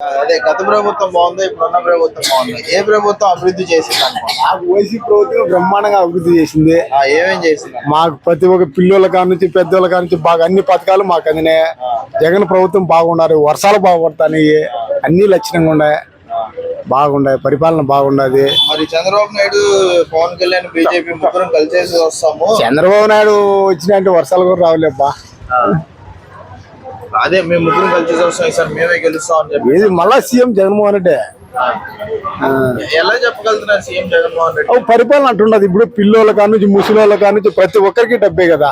అదే గత ప్రభుత్వం బాగుందా ఇప్పుడున్న ప్రభుత్వం బాగుందా? ఏ ప్రభుత్వం అభివృద్ధి చేసింది మాకు వైసీపీ ప్రభుత్వం బ్రహ్మాండంగా అభివృద్ధి చేసింది. ఏమేం చేసింది? మాకు ప్రతి ఒక్క పిల్లల కాడ నుంచి పెద్దోళ్ళ కాడ నుంచి బాగా అన్ని పథకాలు మాకు అందినాయి. జగన్ ప్రభుత్వం బాగున్నారు వర్షాలు బాగుపడతాయి అన్ని లక్షణంగా ఉన్నాయి. బాగున్నాయి పరిపాలన బాగున్నది. మరి చంద్రబాబు నాయుడు పవన్ కళ్యాణ్ బీజేపీ ముగ్గురం కలిసేసి వస్తాము. చంద్రబాబు నాయుడు వచ్చినాయంటే వర్షాలు కూడా రావులేబ్బా. అదే మేము ముగ్గురం కలిసేసి వస్తాం ఈసారి మేమే గెలుస్తాం అని చెప్పి. ఇది మళ్ళా సీఎం జగన్మోహన్ రెడ్డి. ఎలా చెప్పగలుగుతున్నారు సీఎం జగన్మోహన్ రెడ్డి? అవి పరిపాలన అంటున్నది. ఇప్పుడు పిల్లోళ్ళ కాడ నుంచి ముసలి కాడ నుంచి ప్రతి ఒక్కరికి డబ్బే కదా.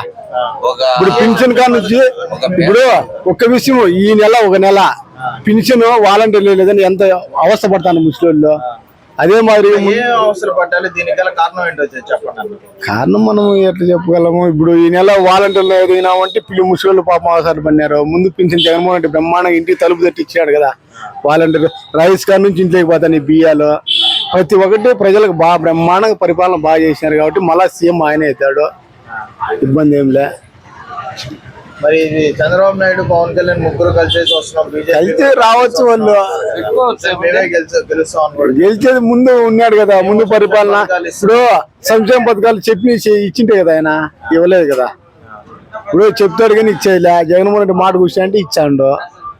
ఇప్పుడు పింఛన్ కాడ నుంచి ఇప్పుడు ఒక్క విషయం ఈ నెల ఒక నెల. పింఛన్ వాలంటీర్లు లేదని ఎంత అవస్థ పడతాను ముసలి అదే మరి కారణం మనం ఎట్లా చెప్పగలము? ఇప్పుడు ఈ నెల వాలంటీర్లు ఎదిగినామంటే పిల్లి ముసలి పాపం అవసరం పడినారు. ముందు పింఛన్ జగన్మోహన్ రెడ్డి బ్రహ్మాండంగా ఇంటికి తలుపు తట్టి ఇచ్చాడు కదా. వాలంటీర్ రైస్ కాడ నుంచి ఇంట్లోకి పోతాను ఈ బియ్యాలు. ప్రతి ఒక్కటి ప్రజలకు బాగా బ్రహ్మాండంగా పరిపాలన బాగా చేసినారు కాబట్టి మళ్ళా సీఎం ఆయనే అవుతాడు. ఇబ్బంది ఏం లే. మరి ఇది చంద్రబాబు నాయుడు పవన్ కళ్యాణ్ ముగ్గురు కలిసేసి వస్తున్నాం బీజేపీ అయితే రావచ్చు వాళ్ళు. గెలిచేది ముందు ఉన్నాడు కదా ముందు పరిపాలన. ఇప్పుడు సంక్షేమ పథకాలు చెప్పి ఇచ్చింటే కదా ఆయన ఇవ్వలేదు కదా. ఇప్పుడు చెప్తాడు కానీ ఇచ్చేయలే. జగన్మోహన్ రెడ్డి మాట కూర్చో అంటే ఇచ్చాడు.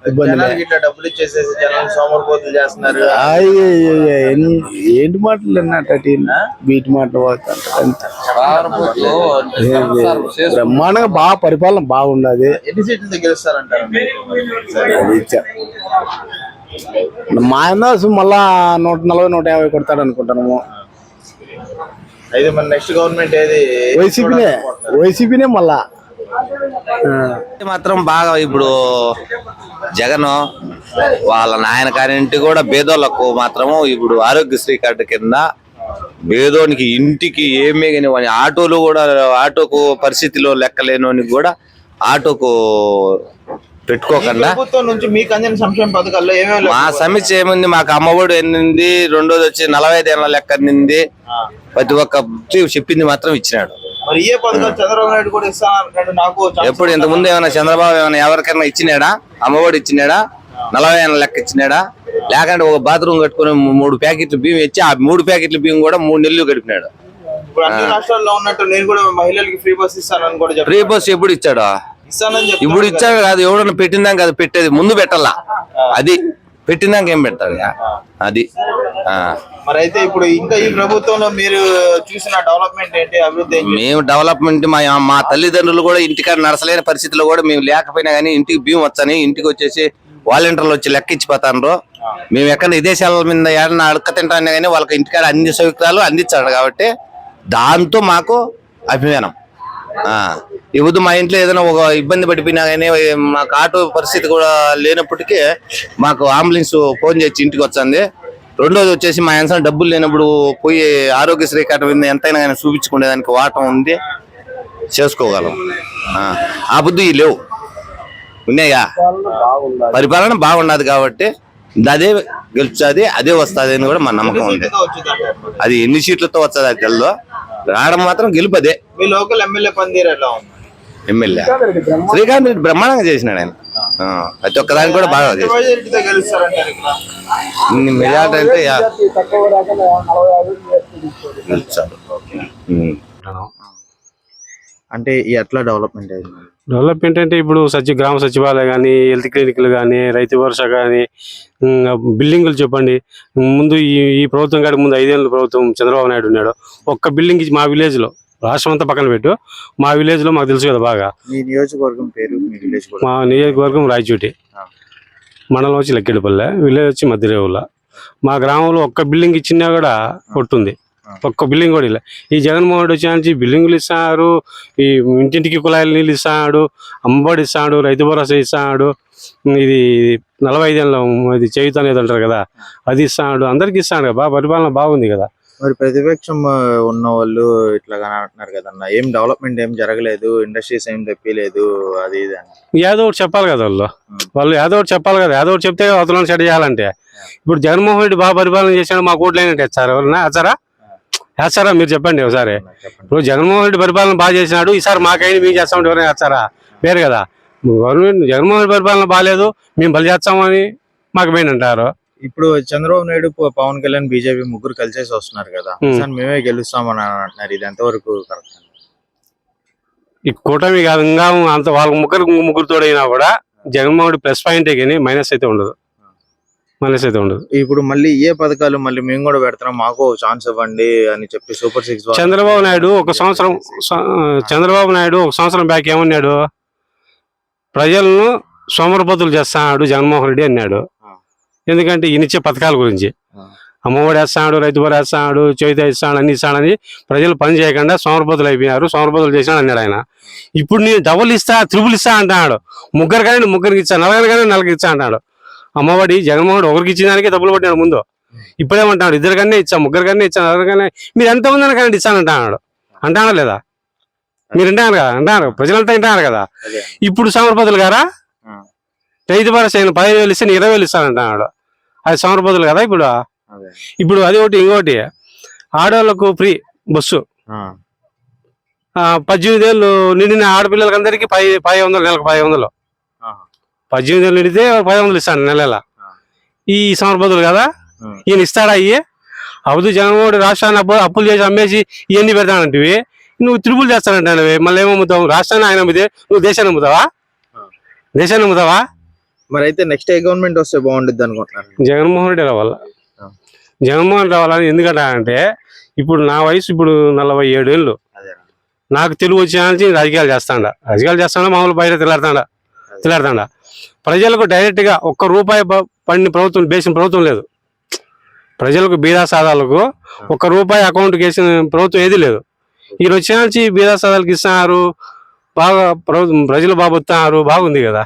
ఇట్లా డబ్బులు ఇచ్చేసేసి సోమరిపోతులు చేస్తున్నారు ఏంటి మాటలు అన్నట్టు వీటి మాటలు? బ్రహ్మాండంగా బాగా పరిపాలన బాగున్నది ఎన్ని సీట్లతో గెలుస్తారంటారు. మా మళ్ళా నూట నలభై నూట యాభై కొడతాడు అనుకుంటున్నాము అయితే మన నెక్స్ట్ గవర్నమెంట్ ఏది వైసీపీనే వైసీపీనే మళ్ళా. మాత్రం బాగా ఇప్పుడు జగన్ వాళ్ళ నాయన కానింటి కూడా పేదోళ్ళకు మాత్రము ఇప్పుడు ఆరోగ్యశ్రీ కార్డు కింద పేదోనికి ఇంటికి ఏమీ కానీ వాని ఆటోలు కూడా ఆటోకు పరిస్థితిలో లెక్కలేనోనికి కూడా ఆటోకు పెట్టుకోకుండా ప్రభుత్వం నుంచి మీకు అందిన సంక్షేమ పథకాల్లో ఏమేమి మా సమస్య ఏముంది? మాకు అమ్మఒడి ఎన్నింది రెండోది వచ్చి నలభై ఐదు ఏళ్ళ లెక్క ప్రతి ఒక్క చెప్పింది మాత్రం ఇచ్చినాడు. మరి ఏ పథకాలు చంద్రబాబు నాయుడు కూడా ఇస్తానంటాడు నాకు ఎప్పుడు ఇంత ముందు ఏమైనా చంద్రబాబు ఏమైనా ఎవరికైనా ఇచ్చినాడా? అమ్మఒడి ఇచ్చినాడా? నలభై ఏళ్ళ లెక్క ఇచ్చినాడా? లేకుంటే ఒక బాత్రూమ్ కట్టుకుని మూడు ప్యాకెట్లు బియ్యం ఇచ్చి ఆ మూడు ప్యాకెట్ల బియ్యం కూడా మూడు నెలలు గడిపినాడు. ఇప్పుడు అన్ని రాష్ట్రాల్లో ఉన్నట్టు నేను కూడా మహిళలకి ఫ్రీ బస్ ఇస్తానని కూడా చెప్పి ఫ్రీ బస్ ఎప్పుడు ఇచ్చాడు? ఇప్పుడు ఇచ్చాడు కాదు ఎవడన్నా పెట్టిందాం కాదు పెట్టేది ముందు పెట్టాలా? అది పెట్టిందాక ఏం పెడతాడు ఇక? అది. మరి అయితే ఇప్పుడు ఇంకా ఈ ప్రభుత్వంలో మీరు చూసిన డెవలప్మెంట్ ఏంటి అభివృద్ధి మేము డెవలప్మెంట్ మా మా తల్లిదండ్రులు కూడా ఇంటికాడ నడసలేని పరిస్థితిలో కూడా మేము లేకపోయినా కానీ ఇంటికి బియ్యం వచ్చని ఇంటికి వచ్చేసి వాలంటీర్లు వచ్చి లెక్క ఇచ్చిపోతాండ్రు మేము ఎక్కడ విదేశాల మీద ఏడన్నా అడక తింటానే కానీ వాళ్ళకి ఇంటికాడ అన్ని సౌకర్యాలు అందించాడు కాబట్టి దాంతో మాకు అభిమానం. ఆ, ఈ మా ఇంట్లో ఏదైనా ఒక ఇబ్బంది పడిపోయినా కానీ మాకు ఆటో పరిస్థితి కూడా లేనప్పటికీ మాకు అంబులెన్స్ ఫోన్ చేసి ఇంటికి వచ్చింది. రెండోది వచ్చేసి మా ఎంత డబ్బులు లేనప్పుడు పోయి ఆరోగ్యశ్రీ కార్డు ఎంతైనా కానీ చూపించుకునేదానికి వాటం ఉంది. చేసుకోగలం. ఆ, బుద్ధి లేవు. ఉన్నాయా? పరిపాలన బాగున్నది కాబట్టి అదే గెలుచుది అదే వస్తుంది అని కూడా మా నమ్మకం ఉంది. అది ఎన్ని సీట్లతో వస్తుంది అది తెల్లో రావడం మాత్రం గెలుపు అదే మీ లోకల్ ఎమ్మెల్యే పనితీరు ఎలా ఉంది? ఎమ్మెల్యే. శ్రీకాంత్ రెడ్డి బ్రహ్మాండంగా చేసినాడు ఆయన. ప్రతి ఒక్కదానికి కూడా బాగా చేసినాడు మెజార్టీ అంటే ఉమ్. అంటే ఎట్లా డెవలప్మెంట్ అయింది? డెవలప్మెంట్ అంటే ఇప్పుడు సచి గ్రామ సచివాలయం కానీ హెల్త్ క్లినిక్లు కానీ రైతు భరోసా కానీ బిల్డింగులు చెప్పండి. ముందు ఈ ఈ ప్రభుత్వం కాడికి ముందు ఐదేళ్ళ ప్రభుత్వం చంద్రబాబు నాయుడు ఉన్నాడు. ఒక్క బిల్డింగ్ ఇచ్చి మా విలేజ్లో రాష్ట్రం అంతా పక్కన పెట్టు. మా విలేజ్లో మాకు తెలుసు కదా బాగా. మీ నియోజకవర్గం పేరు మీ విలేజ్ కూడా. మా నియోజకవర్గం రాయచోటి. మండలం వచ్చి లక్కెడిపల్లె విలేజ్ వచ్చి మధ్యరేవుల. మా గ్రామంలో ఒక్క బిల్డింగ్ ఇచ్చినా కూడా కొట్టుంది. ఒక్క బిల్డింగ్ కూడా ఇలా. ఈ జగన్మోహన్ రెడ్డి వచ్చి బిల్డింగులు ఇస్తాడు ఈ ఇంటింటికి కుళాయిలు నీళ్ళు ఇస్తాడు అమ్మఒడి ఇస్తాడు రైతు భరోసా ఇస్తాడు. ఇది నలభై ఐదేళ్ళ ఇది చేయుత అనేది అంటారు కదా అది ఇస్తాడు అందరికి ఇస్తాడు కదా బాగా పరిపాలన బాగుంది కదా. మరి ప్రతిపక్షం ఉన్న వాళ్ళు ఇట్లాగా అంటున్నారు కదన్న. ఏం డెవలప్మెంట్ ఏం జరగలేదు ఇండస్ట్రీస్ ఏం తెప్పిలేదు అది ఇది అని. ఏదో ఒకటి చెప్పాలి కదా వాళ్ళు. వాళ్ళు ఏదో ఒకటి చెప్పాలి కదా ఏదో ఒకటి చెప్తే అవతలను సెట్ చేయాలంటే. ఇప్పుడు జగన్మోహన్ రెడ్డి బాగా పరిపాలన చేశాడు మా కోట్లు అయినట్టు వేస్తారు ఎవరన్నా? వేస్తారా వేస్తారా మీరు చెప్పండి ఒకసారి. ఇప్పుడు జగన్మోహన్ రెడ్డి పరిపాలన బాగా చేసినాడు ఈసారి మాకైనా మేము చేస్తామంటే ఎవరైనా చేస్తారా వేరు కదా. గవర్నమెంట్ జగన్మోహన్ రెడ్డి పరిపాలన బాగాలేదు మేము బలి చేస్తామని మాకు మెయిన్ అంటారు. ఇప్పుడు చంద్రబాబు నాయుడు పవన్ కళ్యాణ్ బీజేపీ ముగ్గురు కలిసేసి వస్తున్నారు కదా. సార్ మేమే గెలుస్తామని అంటున్నారు. ఇది ఎంతవరకు కరెక్ట్? ఈ కూటమి కాదు ఇంకా అంత వాళ్ళ ముగ్గురు ముగ్గురు తోడైనా కూడా జగన్మోహన్ రెడ్డి ప్లస్ పాయింటే కానీ మైనస్ అయితే ఉండదు. మైనస్ అయితే ఉండదు. ఇప్పుడు మళ్ళీ ఏ పథకాలు మళ్ళీ మేము కూడా పెడతాం మాకు ఛాన్స్ ఇవ్వండి అని చెప్పి సూపర్ సిక్స్ చంద్రబాబు నాయుడు ఒక సంవత్సరం చంద్రబాబు నాయుడు ఒక సంవత్సరం బ్యాక్ ఏమన్నాడు? ప్రజలను సోమరపతులు చేస్తాడు జగన్మోహన్ రెడ్డి అన్నాడు. ఎందుకంటే ఈయన ఇచ్చే పథకాల గురించి. అమ్మఒడి వేస్తాడు రైతు భరోసా వేస్తాడు చేతి ఇస్తాడు అన్ని ఇస్తాడని ప్రజలు పని చేయకుండా సోమరపతులు అయిపోయారు సోమరపతులు చేశాడు అన్నాడు ఆయన. ఇప్పుడు నేను డబుల్ ఇస్తా త్రిబుల్ ఇస్తా అంటున్నాడు. ముగ్గురు కానీ ముగ్గురికి ఇచ్చా నలుగురు కానీ నలుగురికి ఇచ్చా అంటాడు అమ్మఒడి జగన్మోహన్ ఒకరికి ఇచ్చిన దానికే డబ్బులు పట్టాడు ముందు. ఇప్పుడేమంటాడు ఇద్దరు కన్నా ఇచ్చా ముగ్గురు కన్నా ఇచ్చా నలుగురు కన్నా మీరు ఎంత ఉందని కానీ ఇస్తానంటున్నాడు అంటాడా లేదా? మీరు వింటారు కదా అంటారు ప్రజలంతా వింటారు కదా. ఇప్పుడు సమరపతులు గారా. రైతు భరోసా ఆయన పదిహేను వేలు ఇస్తే నేను ఇరవై వేలు ఇస్తానంటున్నాడు అది సమరపతులు కదా ఇప్పుడు. ఇప్పుడు అది ఒకటి ఇంకోటి. ఆడవాళ్ళకు ఫ్రీ బస్సు. పద్దెనిమిది ఏళ్ళు నిండిన ఆడపిల్లలకి అందరికీ పది పది వందలు నెలకు పది వందలు. పద్దెనిమిది ఏళ్ళు నిండితే పది వందలు ఇస్తాను నెల నెల ఆ. ఈ సమరపతులు కదా. ఈయన ఇస్తాడా అయ్యి? అవదు జగన్మోహన్ రాష్ట్రాన్ని అప్పు అప్పులు చేసి అమ్మేసి ఇవన్నీ పెడతానంటివి నువ్వు తిరుగులు చేస్తానంటావు మళ్ళీ ఏమమ్ముతావు రాష్ట్రాన్ని ఆయన అమ్మితే నువ్వు దేశాన్ని అమ్ముతావా. దేశాన్ని అమ్ముతావా మరి అయితే నెక్స్ట్ ఏ గవర్నమెంట్ వస్తే బాగుంటుంది అనుకుంటున్నారు? జగన్మోహన్ రెడ్డి రావాల. జగన్మోహన్ రెడ్డి రావాలని ఎందుకంటే అంటే ఇప్పుడు నా వయసు ఇప్పుడు నలభై ఏడు ఏళ్ళు. నాకు తెలుగు వచ్చే నుంచి రాజకీయాలు చేస్తాండ. రాజకీయాలు చేస్తాడా మామూలు బయట తిలాడుతాడా తిలాడుతాడా ప్రజలకు డైరెక్ట్గా ఒక్క రూపాయి పడిన ప్రభుత్వం వేసిన ప్రభుత్వం లేదు. ప్రజలకు బీదా సాదాలకు ఒక్క రూపాయి అకౌంట్కి వేసిన ప్రభుత్వం ఏది లేదు. ఈయన వచ్చే నుంచి బీదా సాదాలకు ఇస్తున్నారు బాగా ప్రభుత్వం ప్రజలు బాగా వస్తున్నారు బాగుంది కదా.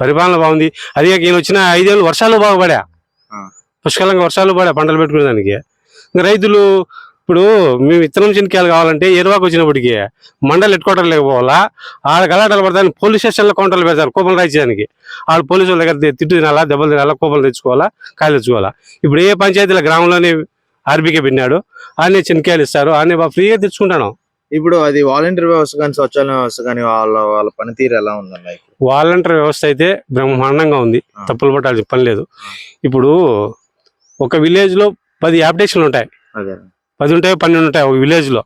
పరిపాలన బాగుంది. అది ఈయన వచ్చిన ఐదేళ్ళు వర్షాలు బాగా పడా ఆ. పుష్కలంగా వర్షాలు పడా పంటలు పెట్టుకునేదానికి? ఇంకా రైతులు ఇప్పుడు మేము విత్తనం చెనికాయలు కావాలంటే ఎరువాకు వచ్చినప్పటికి మండలి హెడ్ క్వార్టర్ లేకపోవాలా ఆడ గలాటలు పడతాను పోలీస్ స్టేషన్లో కౌంటర్లు పెడతారు కోపలు రాయించడానికి ఆడ పోలీసు వాళ్ళ దగ్గర తిట్టు తినాలా దెబ్బలు తినాలా కోపలు తెచ్చుకోవాలా కాయలు తెచ్చుకోవాలా? ఇప్పుడు ఏ పంచాయతీల గ్రామంలోనే ఆర్బీకే పెట్టినాడు ఆనే చెనికాయలు ఇస్తారు ఆనే బాగా ఫ్రీగా తెచ్చుకుంటాను. ఇప్పుడు అది వాలంటీర్ వ్యవస్థ కానీ స్వచ్ఛాలయ వ్యవస్థ కానీ వాళ్ళ వాళ్ళ పనితీరు ఎలా ఇప్పుడు వాలంటీర్ వ్యవస్థ అయితే బ్రహ్మాండంగా ఉంది. తప్పులు పట్టాల్సిన పని లేదు. ఇప్పుడు ఒక విలేజ్లో పది అప్డేషన్లు ఉంటాయి. అదే. పది ఉంటాయి పన్నెండు ఉంటాయి ఒక విలేజ్లో.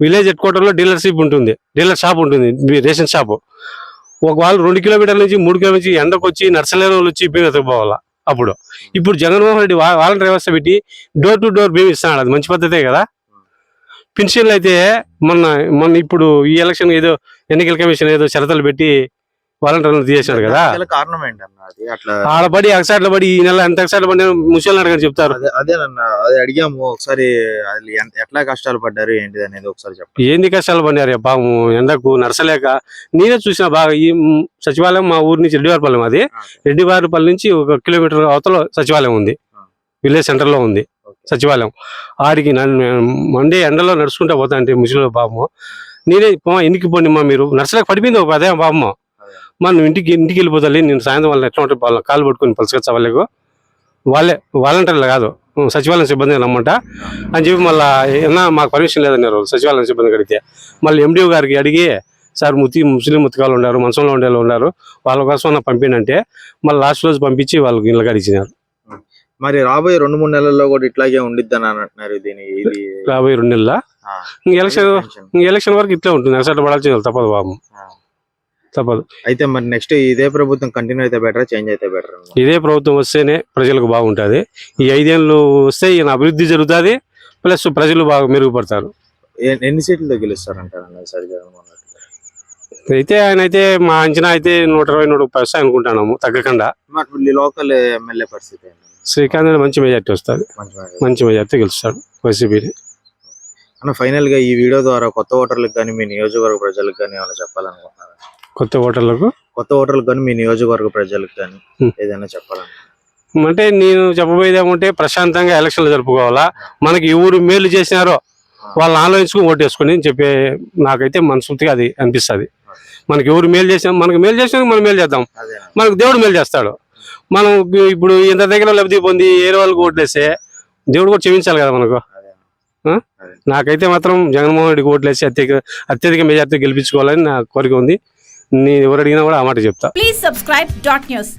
విలేజ్ హెడ్ డీలర్షిప్ ఉంటుంది. డీలర్ షాప్ ఉంటుంది. మీ రేషన్ షాపు. ఒక వాళ్ళు రెండు కిలోమీటర్ల నుంచి మూడు కిలోమీటర్ నుంచి ఎండకు వచ్చి నర్సలేరు వాళ్ళు వచ్చి బియ్యం ఎత్తుకుపోవాలా అప్పుడు. ఇప్పుడు జగన్మోహన్ రెడ్డి వాలంటీర్ వ్యవస్థ పెట్టి డోర్ టు డోర్ బియ్యం ఇస్తున్నాడు. అది మంచి పద్ధతే కదా? పెన్షన్లు అయితే మొన్న మొన్న ఇప్పుడు ఈ ఎలక్షన్ ఏదో ఎన్నికల కమిషన్ ఏదో షరతులు పెట్టి వాలంటీర్లను తీసేశాడు కదా? కారణం అట్లా ఆడపడి అగసాట్లు పడి ఈ నెల ఎంత అగసాట్లు పడి ముసలి అడగని చెప్తారు. అదే అదేనన్న అది అడిగాము. ఒకసారి ఎట్లా కష్టాలు పడ్డారు ఏంటిది అనేది ఒకసారి చెప్పండి. ఏంది కష్టాలు పడినారు పాపం ఎండకు నరసలేక? నేనే చూసిన బాగా ఈ సచివాలయం మా ఊరి నుంచి రెడ్డివారిపల్లెం అది రెడ్డివారిపల్లి నుంచి ఒక కిలోమీటర్ అవతల సచివాలయం ఉంది. విలేజ్ సెంటర్లో ఉంది సచివాలయం. ఆడికి నన్ను మండే ఎండలో నడుచుకుంటా పోతా అంటే ముసలి పాపము నేనే ఇంటికి పోండి మా మీరు? నర్సలేక పడిపోయింది ఒక అదే పాపము మా నువ్వు ఇంటికి ఇంటికి వెళ్ళిపోతాలి నేను సాయంత్రం వాళ్ళని ఎట్లా ఉంటాయి వాళ్ళ కాలు పట్టుకొని పలుసుకొచ్చా వాళ్ళకు వాళ్ళే వాలంటీర్లు కాదు. సచివాలయం సిబ్బంది నమ్మంట అని చెప్పి మళ్ళీ ఏమన్నా మాకు పర్మిషన్ లేదన్నారు సచివాలయం సిబ్బంది అడిగితే మళ్ళీ ఎండిఓ గారికి అడిగి సార్ ముతి ముస్లిం ముతకాలు ఉన్నారు మంచంలో ఉండే ఉన్నారు వాళ్ళ కోసం నా పంపిణంటే మళ్ళీ లాస్ట్ రోజు పంపించి వాళ్ళకి ఇళ్ళకి అడిగినారు మరి రాబోయే రెండు మూడు నెలల్లో కూడా ఇట్లాగే ఉండిద్దని అని అంటున్నారు దీని రాబోయే రెండు నెలల? ఎలక్షన్ ఎలక్షన్ వరకు ఇట్లే ఉంటుంది. అసలు పడాల్సింది తప్పదు బాబు. తప్పదు. అయితే మరి నెక్స్ట్ ఇదే ప్రభుత్వం కంటిన్యూ అయితే బెటర్ చేంజ్ అయితే బెటర్ ఇదే ప్రభుత్వం వస్తేనే ప్రజలకు బాగుంటుంది. ఈ ఐదేళ్ళు వస్తే ఈయన అభివృద్ధి జరుగుతుంది ప్లస్ ప్రజలు బాగా మెరుగుపడతారు. ఎన్ని సీట్లతో గెలుస్తారంటారు సార్ జగన్మోహన్ రెడ్డి అయితే ఆయన అయితే మా అంచనా అయితే నూట ఇరవై నూట ముప్పై వస్తాయి అనుకుంటున్నాము తగ్గకుండా. లోకల్ ఎమ్మెల్యే పరిస్థితి? శ్రీకాంత్ మంచి మెజార్టీ వస్తుంది. మంచి మెజార్టీ. గెలుస్తాడు వైసీపీని. అన్న ఫైనల్గా ఈ వీడియో ద్వారా కొత్త ఓటర్లకు కానీ మీ నియోజకవర్గ ప్రజలకు కానీ ఏమైనా చెప్పాలనుకుంటున్నారా? కొత్త ఓటర్లకు కొత్త ఓటర్లకు కానీ మీ నియోజకవర్గ ప్రజలకు కానీ Hmm. ఏదైనా చెప్పాలనుకుంటున్నారా అంటే నేను చెప్పబోయేది ఏమంటే ప్రశాంతంగా ఎలక్షన్లు జరుపుకోవాలా? మనకి ఎవరు మేలు చేసినారో వాళ్ళని ఆలోచించుకుని ఓటేసుకుని చెప్పే నాకైతే మనస్ఫూర్తిగా అది అనిపిస్తుంది. మనకి ఎవరు మేలు చేసినా మనకి మేలు చేసినా మనం మేలు చేద్దాం. మనకు దేవుడు మేలు చేస్తాడు. మనం ఇప్పుడు ఇంత దగ్గర లబ్ధి పొంది ఏరే వాళ్ళకి ఓట్లేస్తే దేవుడు కూడా క్షమించాలి కదా మనకు? నాకైతే మాత్రం జగన్మోహన్ రెడ్డికి ఓట్లేసి అత్యధిక అత్యధిక మెజార్టీ గెలిపించుకోవాలని నా కోరిక ఉంది. నేను ఎవరు అడిగినా కూడా ఆ మాట చెప్తా. Please subscribe dot news